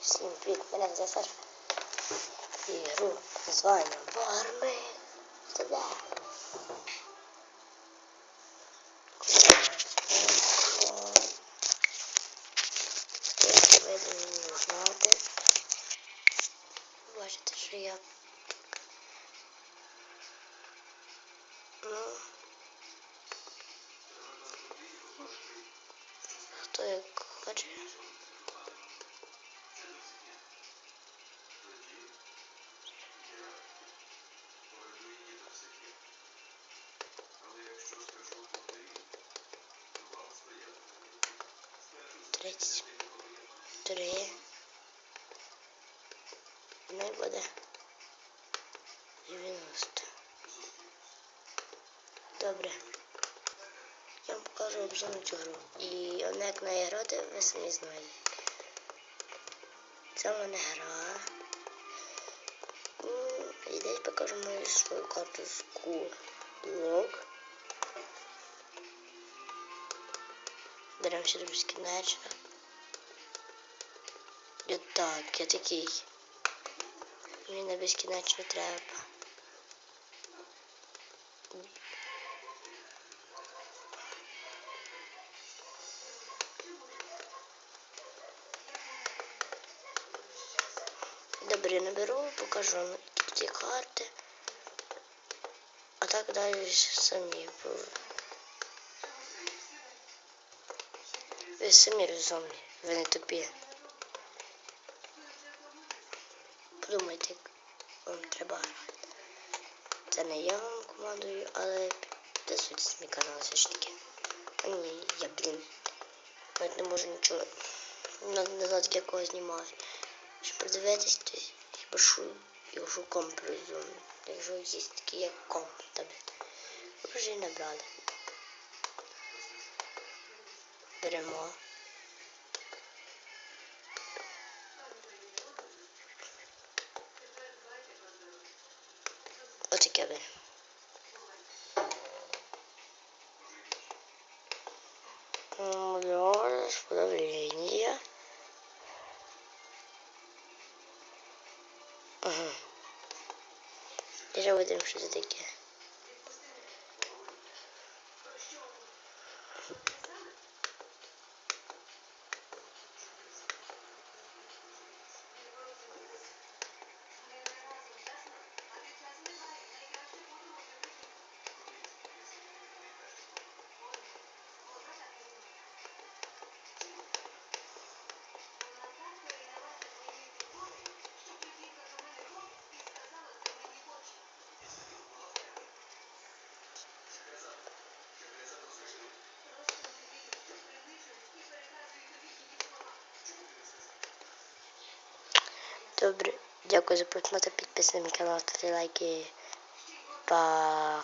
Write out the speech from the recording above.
Всім привіт, мене звати Саша. І гру називаємо Бармен. Це де? Ви не знати. Бачите, що я Ну, хто як хоче. Тридцять три. Ну і буде. Дев'яносто. Добре. Я вам покажу обзор на цю гру. І одне як неї грати, ви самі знаєте. Це в мене гра. Ну, І десь покажу мою свою карту з кулок. Беремо сюди безкінечно. І так, я такий. Мені не безкінечно треба. Добре, наберу, покажу вам ці карти. А так далі самі. Ви самі розумні, ви не тупі. Подумайте, як вам треба. Це не я вам командую, але підписуйтесь на мій канал все ж таки. А ні, я, блін, навіть не можу нічого назад якого знімаю. Щоб подивитись, то хіба що якщо комп придумаю. Якщо є такі як комп, ви вже набрали. Vedremo. Öteki abi. Oluyor. Bu da birinci. Nereye ödemişiz öteki? Добре, дякую за просмотр, підписуйтесь на мій канал, ставте лайки. Па.